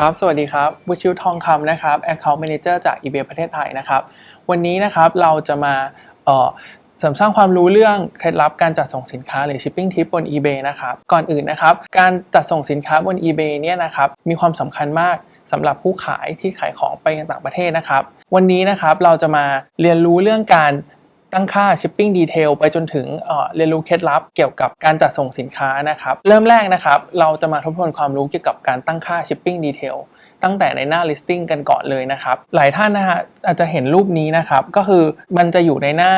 ครับ สวัสดีครับบุชิวทองคำนะครับ Account Manager จาก eBay ประเทศไทยนะครับ วันนี้นะครับเราจะมาเสริมสร้างความรู้เรื่องเคล็ดลับการจัดส่งสินค้าหรือ shipping tip บน eBay นะครับ ก่อนอื่นนะครับ การจัดส่งสินค้าบน eBay เนี่ยนะครับมีความสำคัญมากสำหรับผู้ขายที่ขายของไปยังต่างประเทศนะครับ วันนี้นะครับเราจะมาเรียนรู้เรื่องการ ตั้งค่า shipping detail ไปจนถึงเอ่อเรียนรู้เคล็ดลับเกี่ยวกับการจัดส่งสินค้านะครับ เริ่มแรกนะครับ เราจะมาทบทวนความรู้เกี่ยวกับการตั้งค่า shipping detail ตั้งแต่ในหน้า listing กันก่อนเลยนะครับ หลายท่านนะฮะอาจจะเห็นรูปนี้นะครับ ก็คือมันจะอยู่ในหน้า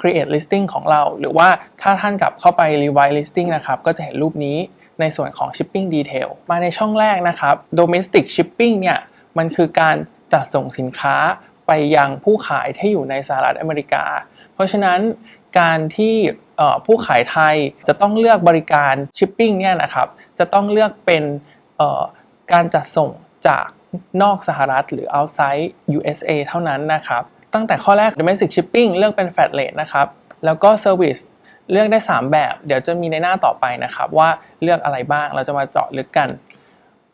create listing ของเรา หรือว่าถ้าท่านกลับเข้าไป revise listing นะครับ ก็จะเห็นรูปนี้ในส่วนของ shipping detail มาในช่องแรกนะครับ domestic shipping เนี่ย มันคือการจัดส่งสินค้า ไปยังผู้ขายที่อยู่ในสหรัฐอเมริกา เพราะฉะนั้นการที่ผู้ขายไทยจะต้องเลือกบริการ shipping เนี่ยนะครับจะต้องเลือกเป็นการจัดส่งจากนอกสหรัฐหรือ outside USA เท่านั้นนะครับตั้งแต่ข้อแรก domestic shipping เลือกเป็น flat rate นะครับแล้วก็ service เลือกได้ 3 แบบ เดี๋ยวจะมีในหน้าต่อไปนะครับ ว่าเลือกอะไรบ้างเราจะมาเจาะลึกกัน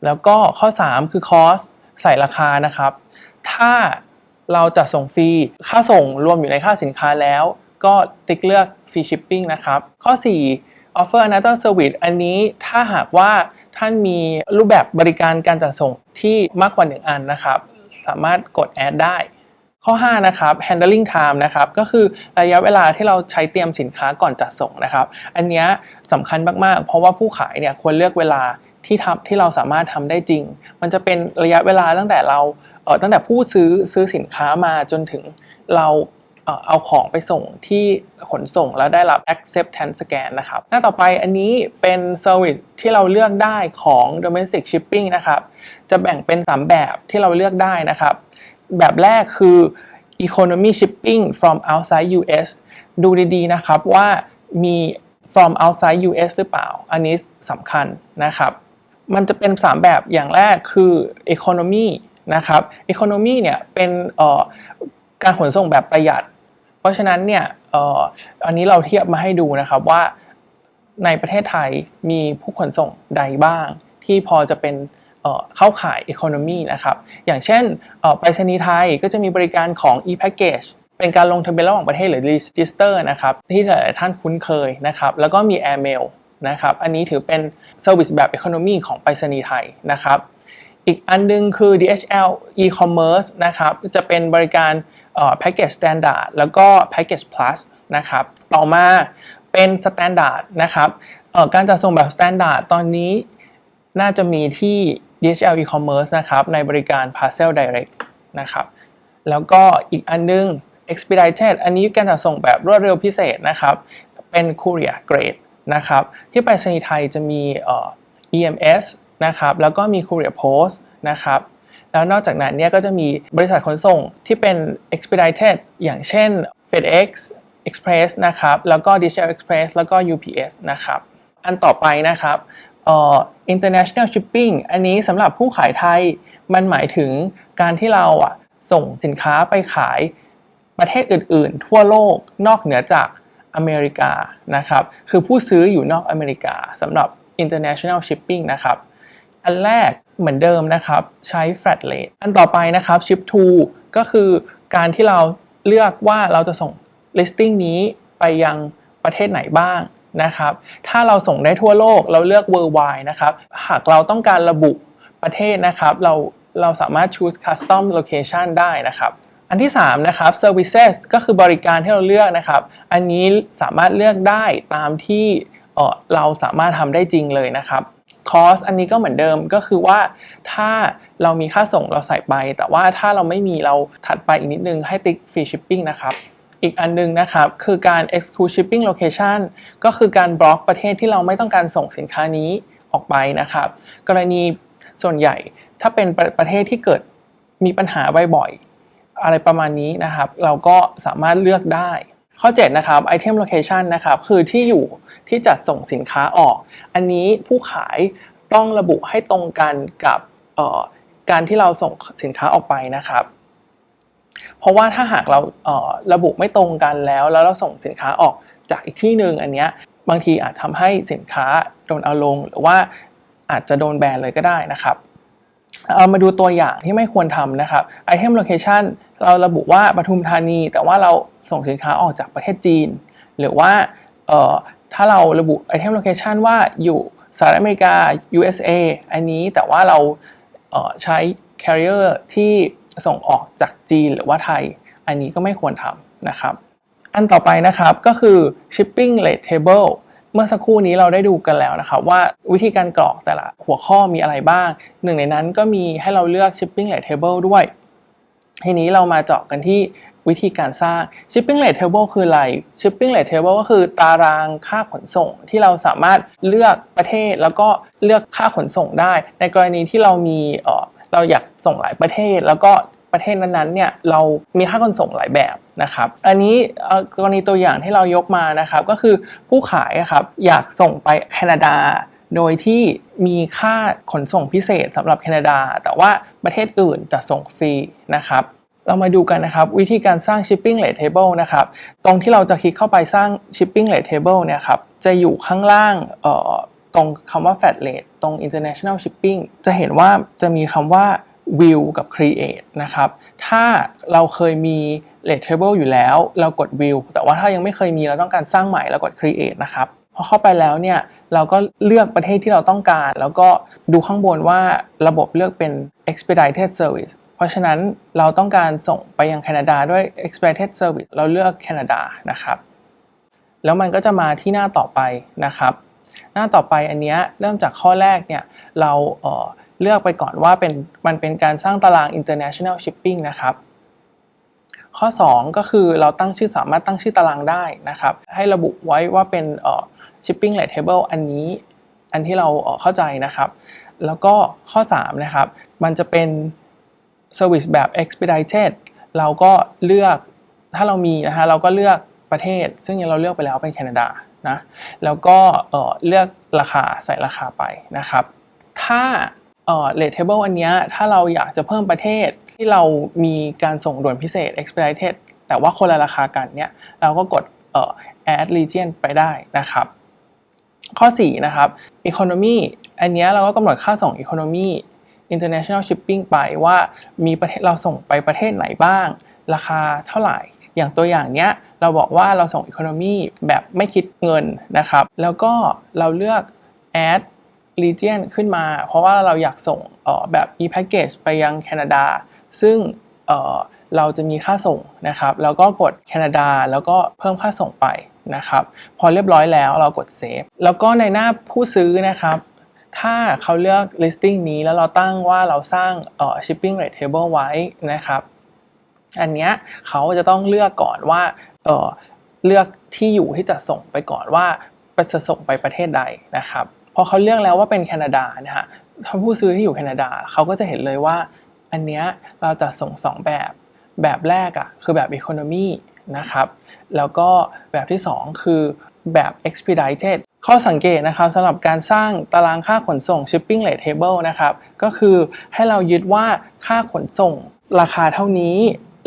แล้วก็ข้อ 3 คือ cost ใส่ราคานะครับ ถ้า เราจะส่งฟรี ค่าส่งรวมอยู่ในค่าสินค้าแล้ว ก็ติ๊กเลือก free shipping นะครับ ข้อ 4 offer another service อันนี้ถ้าหากว่าท่านมีรูปแบบบริการการจัดส่งที่มากกว่า 1 อันนะครับ สามารถกด add ได้ ข้อ 5 นะครับ handling time นะครับ ก็คือระยะเวลาที่เราใช้เตรียมสินค้าก่อนจัดส่งนะครับ อันนี้สำคัญมากๆ เพราะว่าผู้ขายเนี่ยควรเลือกเวลาที่ทำที่เราสามารถทำได้จริง มันจะเป็นระยะเวลาตั้งแต่เรา ตั้งแต่ผู้ซื้อซื้อสินค้ามาจนถึงเราเอาของไปส่งที่ขนส่งแล้วได้รับ acceptance scan นะครับ หน้าต่อไปอันนี้เป็น service ที่เราเลือกได้ของ domestic shipping นะครับ จะแบ่งเป็น 3 แบบที่เราเลือกได้นะครับ แบบแรกคือ economy shipping from outside US ดูดีๆนะครับว่ามี from outside US หรือเปล่า อันนี้สำคัญนะครับ มันจะเป็น 3 แบบอย่างแรกคือ economy นะครับ economy เนี่ยเป็นการขนส่งแบบประหยัด เพราะฉะนั้นเนี่ยอ,อันนี้เราเทียบมาให้ดูนะครับว่าในประเทศไทยมีผู้ขนส่งใดบ้าง ที่พอจะเป็นเข้าข่าย economy นะครับ อย่างเช่นไปรษณีย์ไทยก็จะมีบริการของ e-package เป็นการลงทะเบียนระหว่างประเทศหรือ register นะครับ ที่หลายท่านคุ้นเคยนะครับ แล้วก็มี airmail นะครับ อันนี้ถือเป็น service แบบ economy ของไปรษณีย์ไทยนะครับ อีกอันนึงคือ DHL e-commerce นะครับ จะเป็นบริการเอ่อ package standard แล้วก็ package plus นะครับ ต่อมาเป็น standard นะครับการจัดส่งแบบ standard ตอนนี้น่าจะมีที่ DHL e-commerce นะครับ ในบริการ parcel direct นะครับ แล้วก็อีกอันนึง expedited อันนี้การจัดส่งแบบรวดเร็วพิเศษนะครับ เป็น courier grade นะครับ ที่ไปรษณีย์ไทยจะมี EMS นะครับแล้วก็มี courier post นะครับแล้วนอกจากนั้นเนี่ยก็จะมีบริษัทขนส่งที่เป็น expedited อย่างเช่น FedEx Express นะครับแล้วก็ DHL Express แล้วก็ UPS นะครับอันต่อไปนะครับเอ่อ international shipping อันนี้สำหรับผู้ขายไทยมันหมายถึงการที่เราอะส่งสินค้าไปขายประเทศอื่น ๆ ทั่วโลกนอกเหนือจากอเมริกานะครับ คือผู้ซื้ออยู่นอกอเมริกาสำหรับ international shipping นะครับ อันแรกเหมือนเดิมนะครับ ใช้ flat rate อันต่อไปนะครับ ship to ก็คือการที่เราเลือกว่าเราจะส่ง listing นี้ไปยังประเทศไหนบ้างนะครับ ถ้าเราส่งได้ทั่วโลกเราเลือก worldwide นะครับ หากเราต้องการระบุประเทศนะครับ เราเราสามารถ choose custom location ได้นะครับ อันที่ 3 นะครับ services ก็คือบริการที่เราเลือกนะครับ อันนี้สามารถเลือกได้ตามที่เออเราสามารถทำได้จริงเลยนะครับ cost อันนี้ก็เหมือนเดิมก็คือว่าถ้าเรามีค่าส่งเราใส่ไป แต่ว่าถ้าเราไม่มีเราถัดไปอีกนิดนึงให้ติ๊ก free shipping นะครับ อีกอันนึงนะครับ คือการ exclude shipping location ก็คือการบล็อกประเทศที่เราไม่ต้องการส่งสินค้านี้ออกไปนะครับ กรณีส่วนใหญ่ถ้าเป็นประประเทศที่เกิดมีปัญหาบ่อยๆอะไรประมาณนี้นะครับ เราก็สามารถเลือกได้ ข้อ 7 นะครับ item location นะครับ คือที่อยู่ที่จัดส่งสินค้าออก อันนี้ผู้ขายต้องระบุให้ตรงกันกับการที่เราส่งสินค้าออกไปนะครับ เพราะว่าถ้าหากเราเระบุไม่ตรงกันแล้ว แล้วเราส่งสินค้าออกจากอีกที่หนึ่งอันเนี้ยบางทีอาจทำให้สินค้าโดนเอาลง หรือว่าอาจจะโดนแบนเลยก็ได้นะครับ เอามาดูตัวอย่างที่ไม่ควรทำนะครับ item location เราระบุว่าปทุมธานี แต่ว่าเราส่งสินค้าออกจากประเทศจีน หรือว่าถ้าเราระบุ item location ว่าอยู่สหรัฐอเมริกา USA อันนี้แต่ว่าเราเใช้ carrier ที่ส่งออกจากจีนหรือว่าไทย อันนี้ก็ไม่ควรทำนะครับ อันต่อไปนะครับก็คือ shipping rate table เมื่อสักครู่นี้เราได้ดูกันแล้วนะครับ ว่าวิธีการกรอกแต่ละหัวข้อมีอะไรบ้าง หนึ่งในนั้นก็มีให้เราเลือก shipping rate table ด้วย ทีนี้เรามาเจาะกันที่วิธีการสร้าง shipping rate table คืออะไร shipping rate table ก็คือตารางค่าขนส่งที่เราสามารถเลือกประเทศแล้วก็เลือกค่าขนส่งได้ ในกรณีที่เรามีเออเราอยากส่งหลายประเทศ แล้วก็ประเทศนั้นๆเนี่ยเรามีค่าขนส่งหลายแบบนะครับ อันนี้กรณีตัวอย่างที่เรายกมานะครับก็คือผู้ขายครับอยากส่งไปแคนาดา โดยที่มีค่าขนส่งพิเศษสำหรับแคนาดา แต่ว่าประเทศอื่นจะส่งฟรีนะครับเรามาดูกันนะครับวิธีการสร้าง shipping rate table นะครับตรงที่เราจะคลิกเข้าไปสร้าง shipping rate table เนี่ยครับจะอยู่ข้างล่างตรงคำว่า flat rate ตรง international shipping จะเห็นว่าจะมีคำว่า view กับ create นะครับถ้าเราเคยมี rate table อยู่แล้ว เรากด view แต่ว่าถ้ายังไม่เคยมีเราต้องการสร้างใหม่เรากด create นะครับ พอเข้าไปแล้วเนี่ยเราก็เลือกประเทศที่เราต้องการ แล้วก็ดูข้างบนว่าระบบเลือกเป็น expedited service เพราะฉะนั้นเราต้องการส่งไปยังแคนาดาด้วย expedited service เราเลือกแคนาดานะครับ แล้วมันก็จะมาที่หน้าต่อไปนะครับ หน้าต่อไปอันนี้เริ่มจากข้อแรกเนี่ยเราเออเลือกไปก่อนว่าเป็นมันเป็นการสร้างตาราง international shipping นะครับ ข้อ 2 ก็คือเราตั้งชื่อสามารถตั้งชื่อตารางได้นะครับ ให้ระบุไว้ว่าเป็นเอ่อ shipping rate table อันนี้อันที่เราเข้าใจนะครับ แล้วก็ข้อ 3 นะครับ มันจะเป็น service แบบ expedited เราก็เลือกถ้าเรามีนะฮะเราก็เลือกประเทศ ซึ่งยังเราเลือกไปแล้วเป็นแคนาดานะแล้วก็เเลือกราคาใส่ราคาไปนะครับ ถ้าเอ่อ rate table อันนี้ถ้าเราอยากจะเพิ่มประเทศ ที่เรามีการส่งด่วนพิเศษ expedited แต่ว่าคนละราคากันเนี่ยเราก็กดเอ่อ add region ไปได้นะครับ ข้อ 4 นะครับ economy อันนี้เราก็กำหนดค่าส่ง economy international shipping ไปว่ามีประเทศเราส่งไปประเทศไหนบ้าง ราคาเท่าไหร่ อย่างตัวอย่างเนี้ยเราบอกว่าเราส่ง economy แบบไม่คิดเงินนะครับ แล้วก็เราเลือก add region ขึ้นมา เพราะว่าเราอยากส่งออแบบ e-package ไปยังแคนาดา ซึ่งเเราจะมีค่าส่งนะครับ แล้วก็กดแคนาดาแล้วก็เพิ่มค่าส่งไปนะครับ พอเรียบร้อยแล้วเรากด save แล้วก็ในหน้าผู้ซื้อนะครับ ถ้าเขาเลือก listing นี้แล้วเราตั้งว่าเราสร้างเอ่อ shipping rate table ไว้นะครับ อันเนี้ยเขาจะต้องเลือกก่อนว่าเอ่อเลือกที่อยู่ที่จะส่งไปก่อนว่าจะส่งไปประเทศใดนะครับ พอเขาเลือกแล้วว่าเป็นแคนาดานะฮะถ้าผู้ซื้อที่อยู่แคนาดาเขาก็จะเห็นเลยว่า อันเนี้ยเราจะส่งสองแบบ แบบแรกอะ่ะคือแบบ Economy นะครับ แล้วก็แบบที่ 2 คือแบบ Expedited ข้อสังเกตนะครับสำหรับการสร้างตารางค่าขนส่ง Shipping Rate Table นะครับ ก็คือให้เรายึดว่าค่าขนส่งราคาเท่านี้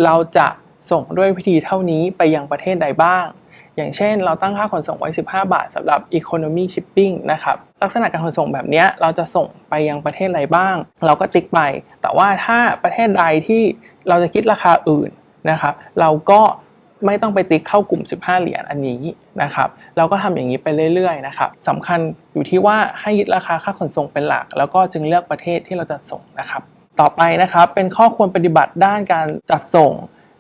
เราจะส่งด้วยวิธีเท่านี้ไปยังประเทศใดบ้าง อย่างเช่น เราตั้งค่าขนส่งไว้ 15 บาทสำหรับ Economy Shipping นะครับลักษณะการขนส่งแบบนี้เราจะส่งไปยังประเทศอะไรบ้าง เราก็ติ๊กไป แต่ว่าถ้าประเทศใดที่เราจะคิดราคาอื่นนะครับเราก็ไม่ต้องไปติ๊กเข้ากลุ่ม 15 เหรียญอันนี้นะครับเราก็ทำอย่างนี้ไปเรื่อยๆนะครับสำคัญอยู่ที่ว่าให้ยึดราคาค่าขนส่งเป็นหลัก แล้วก็จึงเลือกประเทศที่เราจะส่งนะครับ ต่อไปนะครับเป็นข้อควรปฏิบัติด้านการจัดส่ง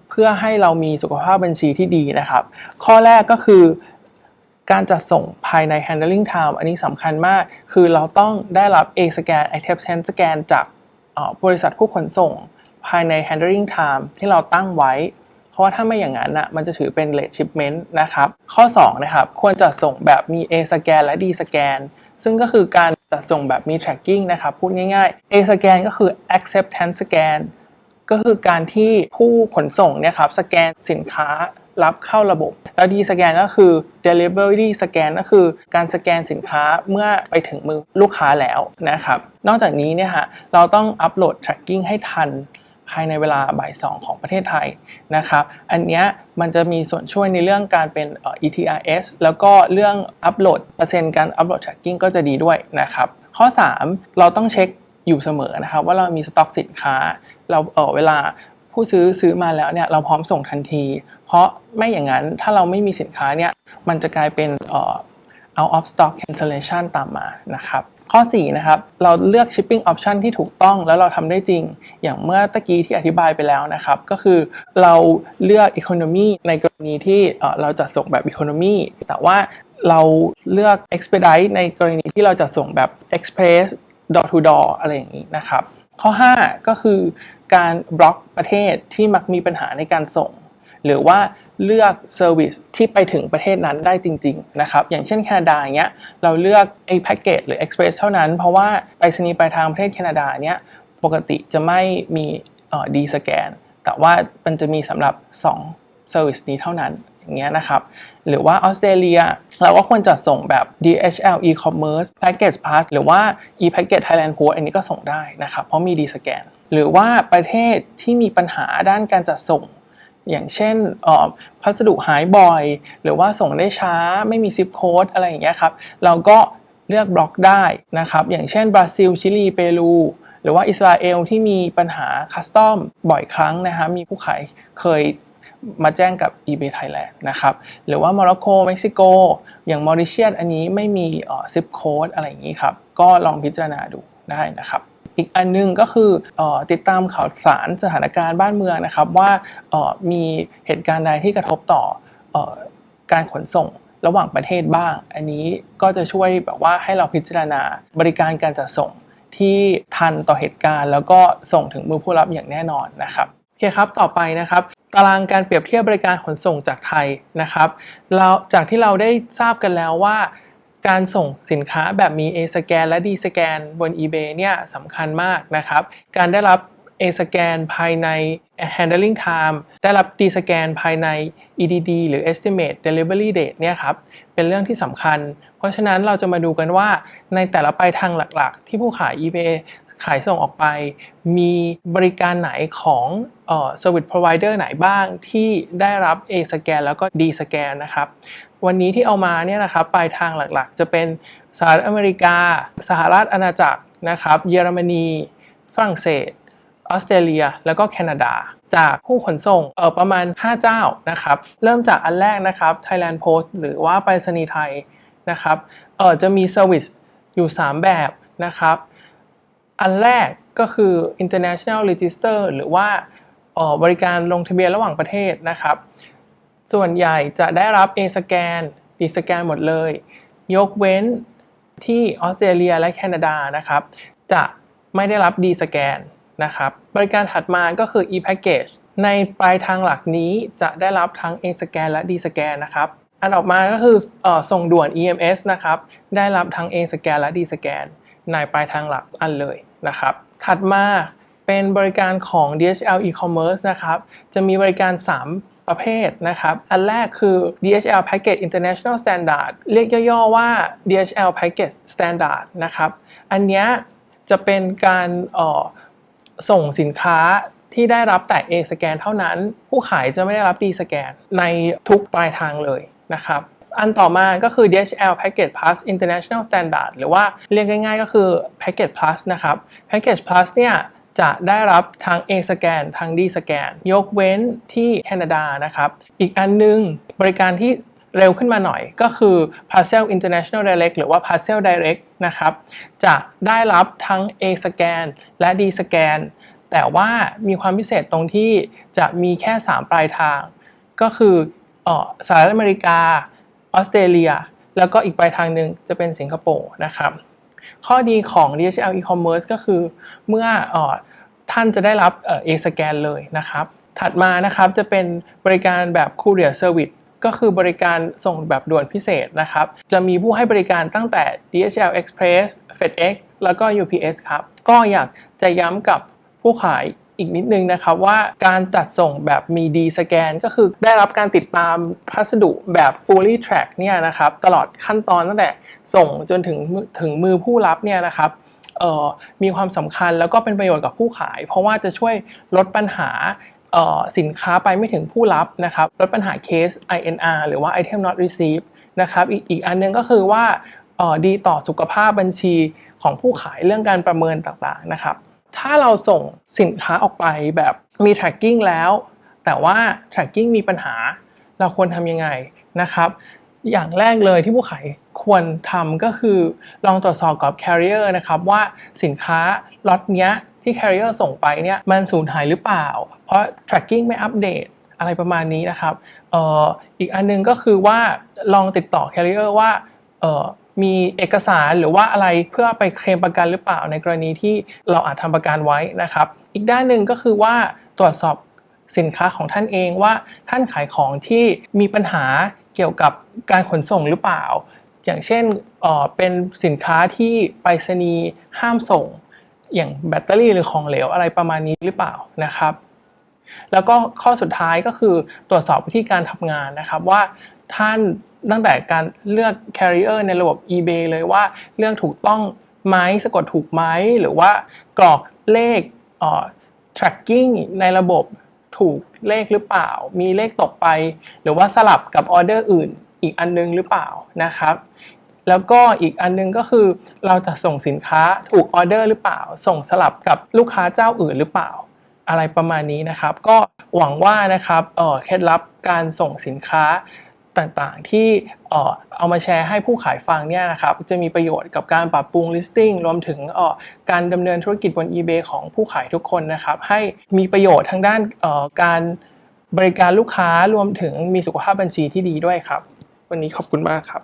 เพื่อให้เรามีสุขภาพบัญชีที่ดีนะครับ ข้อแรกก็คือการจัดส่งภายใน handling time อันนี้สำคัญมาก คือเราต้องได้รับ A scan acceptance scan จากบริษัทผู้ขนส่ง ภายใน handling time ที่เราตั้งไว้ เพราะว่าถ้าไม่อย่างนั้นนะมันจะถือเป็น late shipment นะครับ ข้อ 2 นะครับ ควรจัดส่งแบบมี A scan และ D scan ซึ่งก็คือการจัดส่งแบบมี tracking นะครับ พูดง่ายๆ A scan ก็คือ acceptance scan ก็คือการที่ผู้ขนส่งเนี่ยครับสแกนสินค้ารับเข้าระบบ แล้ว D สแกนก็คือ delivery scan ก็คือการสแกนสินค้าเมื่อไปถึงมือลูกค้าแล้วนะครับ นอกจากนี้เนี่ยฮะเราต้องอัปโหลด tracking ให้ทันภายในเวลาบ่ายสองของประเทศไทยนะครับ อันนี้มันจะมีส่วนช่วยในเรื่องการเป็นเอ่อ ETRS แล้วก็เรื่องอัปโหลดเปอร์เซ็นต์การอัปโหลด tracking ก็จะดีด้วยนะครับ ข้อ 3 เราต้องเช็ค อยู่เสมอนะครับ ว่าเรามีสต็อกสินค้า เราเออเวลาผู้ซื้อซื้อมาแล้วเนี่ยเราพร้อมส่งทันที เพราะไม่อย่างนั้นถ้าเราไม่มีสินค้าเนี่ยมันจะกลายเป็นเอ่อ out of stock cancellation ตามมานะครับข้อ 4 นะครับ เราเลือก shipping option ที่ถูกต้องแล้วเราทำได้จริง อย่างเมื่อตะกี้ที่อธิบายไปแล้วนะครับ ก็คือเราเลือก economy ในกรณีที่เอ่อเราจะส่งแบบ economy แต่ว่าเราเลือก expedite ในกรณีที่เราจะส่งแบบ express door to door อะไรอย่างนี้นะครับ ข้อ 5 ก็คือการบล็อกประเทศที่มักมีปัญหาในการส่ง หรือว่าเลือกเซอร์วิสที่ไปถึงประเทศนั้นได้จริง ๆ นะครับ อย่างเช่นแคนาดาเนี้ยเราเลือกไอ้แพ็กเกจหรือ Express เท่านั้น เพราะว่าไปรษณีย์ปลายทางประเทศแคนาดาเนี้ยปกติจะไม่มีดีสแกนแต่ว่ามันจะมีสำหรับ 2 Service นี้เท่านั้น เงี้ยนะครับ หรือว่าออสเตรเลีย เราก็ควรจะส่งแบบ DHL e-commerce package pass หรือว่า e-package Thailand Post อันนี้ก็ส่งได้นะครับ เพราะมีดีสแกน หรือว่าประเทศที่มีปัญหาด้านการจัดส่ง อย่างเช่นพัสดุหายบ่อย หรือว่าส่งได้ช้าไม่มีซิปโค้ดอะไรอย่างเงี้ยครับ เราก็เลือกบล็อกได้นะครับ อย่างเช่นบราซิล ชิลี เปรู หรือว่าอิสราเอลที่มีปัญหาคัสตอมบ่อยครั้งนะฮะ มีผู้ขายเคย มาแจ้งกับ eBay Thailand นะครับ หรือว่าโมร็อกโกเม็กซิโก อย่างมอริเชียสอันนี้ไม่มีซิปโค้ดอะไรอย่างนี้ครับ ก็ลองพิจารณาดูได้นะครับ อีกอันหนึงก็คืออติดตามข่าวสารสถานการณ์บ้านเมืองนะครับ ว่ามีเหตุการณ์ใดที่กระทบต่อออการขนส่งระหว่างประเทศบ้าง อันนี้ก็จะช่วยแบบว่าให้เราพิจารณาบริการการจัดส่งที่ทันต่อเหตุการณ์ แล้วก็ส่งถึงมือผู้รับอย่างแน่นอนนะครับ อเคครับ ต่อไปนะครับ ตารางการเปรียบเทียบบริการขนส่งจากไทยนะครับเราจากที่เราได้ทราบกันแล้วว่า การส่งสินค้าแบบมี A สแกนและ D สแกนบน eBay เนี่ยสำคัญมากนะครับ การได้รับ A สแกนภายใน handling time ได้รับ D สแกนภายใน EDD หรือ estimate delivery date เนี่ยครับ เป็นเรื่องที่สำคัญ เพราะฉะนั้นเราจะมาดูกันว่าในแต่ละปลายทางหลักๆ ที่ผู้ขาย eBay ขายส่งออกไป มีบริการไหนของเอ่อ service provider ไหนบ้างที่ได้รับ A สแกนแล้วก็ D สแกนนะครับ วันนี้ที่เอามาเนี่ยนะครับปลายทางหลักๆ จะเป็นสหรัฐอเมริกา สหรัฐอาณาจักรนะครับ เยอรมนี ฝรั่งเศสออสเตรเลีย แล้วก็แคนาดา จากผู้ขนส่งเออประมาณ 5 เจ้านะครับ เริ่มจากอันแรกนะครับ Thailand Post หรือว่าไปรษณีย์ไทยนะครับเออจะมีเซอร์วิสอยู่ 3 แบบนะครับ อันแรกก็คือ international register หรือว่าออบริการลงทะเบียนระหว่างประเทศนะครับ ส่วนใหญ่จะได้รับ A สแกน D สแกนหมดเลย ยกเว้นที่ออสเตรเลียและแคนาดานะครับ จะไม่ได้รับ D สแกนนะครับ บริการถัดมาก็คือ e-package ในปลายทางหลักนี้จะได้รับทั้ง A สแกนและ D สแกนนะครับ อันออกมาก็คือออส่งด่วน EMS นะครับ ได้รับทั้ง A สแกนและ D สแกนในปลายทางหลักอันเลย นะครับ ถัดมาเป็นบริการของ DHL e-commerce นะครับ จะมีบริการ 3 ประเภทนะครับ อันแรกคือ DHL Package International Standard เรียกย่อๆว่า DHL Package Standard นะครับ อันนี้จะเป็นการออส่งสินค้าที่ได้รับแต่ A สแกนเท่านั้น ผู้ขายจะไม่ได้รับ D สแกนในทุกปลายทางเลยนะครับ อันต่อมาก็คือ DHL Package Plus International Standard หรือว่าเรียกง่ายๆก็คือ Package Plus นะครับ Package Plus เนี่ยจะได้รับทาง A สแกนทาง D สแกนยกเว้นที่แคนาดานะครับ อีกอันนึงบริการที่เร็วขึ้นมาหน่อยก็คือ Parcel International Direct หรือว่า Parcel Direct นะครับ จะได้รับทั้ง A สแกนและ D สแกนแต่ว่ามีความพิเศษตรงที่จะมีแค่ 3 ปลายทาง ก็คือออสหรัฐอเมริกา ออสเตรเลีย แล้วก็อีกปลายทางหนึ่งจะเป็นสิงคโปร์นะครับ ข้อดีของ DHL e-commerce ก็คือเมื่ออท่านจะได้รับเอสแกนเลยนะครับ ถัดมานะครับจะเป็นบริการแบบ Courier Service ก็คือบริการส่งแบบด่วนพิเศษนะครับ จะมีผู้ให้บริการตั้งแต่ DHL Express FedEx แล้วก็ UPS ครับ ก็อยากจะย้ำกับผู้ขาย อีกนิดนึงนะครับว่าการจัดส่งแบบมี D สแกนก็คือได้รับการติดตามพัสดุแบบ fully track เนี่ยนะครับตลอดขั้นตอนตั้งแต่ส่งจนถึงถึงมือผู้รับเนี่ยนะครับมีความสำคัญแล้วก็เป็นประโยชน์กับผู้ขาย เพราะว่าจะช่วยลดปัญหาสินค้าไปไม่ถึงผู้รับนะครับลดปัญหาเคส INR หรือว่า item not received นะครับอีกอีกอันหนึงก็คือว่าดีต่อสุขภาพบัญชีของผู้ขายเรื่องการประเมินต่างๆนะครับ ถ้าเราส่งสินค้าออกไปแบบมี tracking แล้ว แต่ว่า tracking มีปัญหา เราควรทำยังไงนะครับ อย่างแรกเลยที่ผู้ขายควรทำก็คือ ลองตรวจสอบกับ carrier นะครับว่าสินค้าล็อตเนี้ยที่ carrier ส่งไปเนี่ยมันสูญหายหรือเปล่า เพราะ tracking ไม่อัปเดตอะไรประมาณนี้นะครับอออีกอันนึงก็คือว่าลองติดต่อ carrier ว่า มีเอกสารหรือว่าอะไรเพื่อไปเคลมประกันหรือเปล่าในกรณีที่เราอาจทำประกันไว้นะครับ อีกด้านหนึ่งก็คือว่าตรวจสอบสินค้าของท่านเองว่าท่านขายของที่มีปัญหาเกี่ยวกับการขนส่งหรือเปล่า อย่างเช่นเออเป็นสินค้าที่ไปรษณีย์ห้ามส่ง อย่างแบตเตอรี่หรือของเหลวอะไรประมาณนี้หรือเปล่านะครับ แล้วก็ข้อสุดท้ายก็คือตรวจสอบวิธีการทำงานนะครับว่าท่านตั้งแต่การเลือก carrier ในระบบ eBay เลยว่าเรื่องถูกต้องไหมสะกดถูกไหมหรือว่ากรอกเลขเอ่อ tracking ในระบบถูกเลขหรือเปล่า มีเลขตกไป หรือว่าสลับกับออเดอร์อื่นอีกอันนึงหรือเปล่านะครับ แล้วก็อีกอันนึงก็คือเราจะส่งสินค้าถูกออเดอร์หรือเปล่า ส่งสลับกับลูกค้าเจ้าอื่นหรือเปล่า อะไรประมาณนี้นะครับ ก็หวังว่านะครับเคล็ดลับการส่งสินค้าต่างๆ ที่เออเอามาแชร์ให้ผู้ขายฟังเนี่ยนะครับจะมีประโยชน์กับการปรับปรุง listing รวมถึงเออการดำเนินธุรกิจบน eBay ของผู้ขายทุกคนนะครับ ให้มีประโยชน์ทางด้านเออการบริการลูกค้ารวมถึงมีสุขภาพบัญชีที่ดีด้วยครับ วันนี้ขอบคุณมากครับ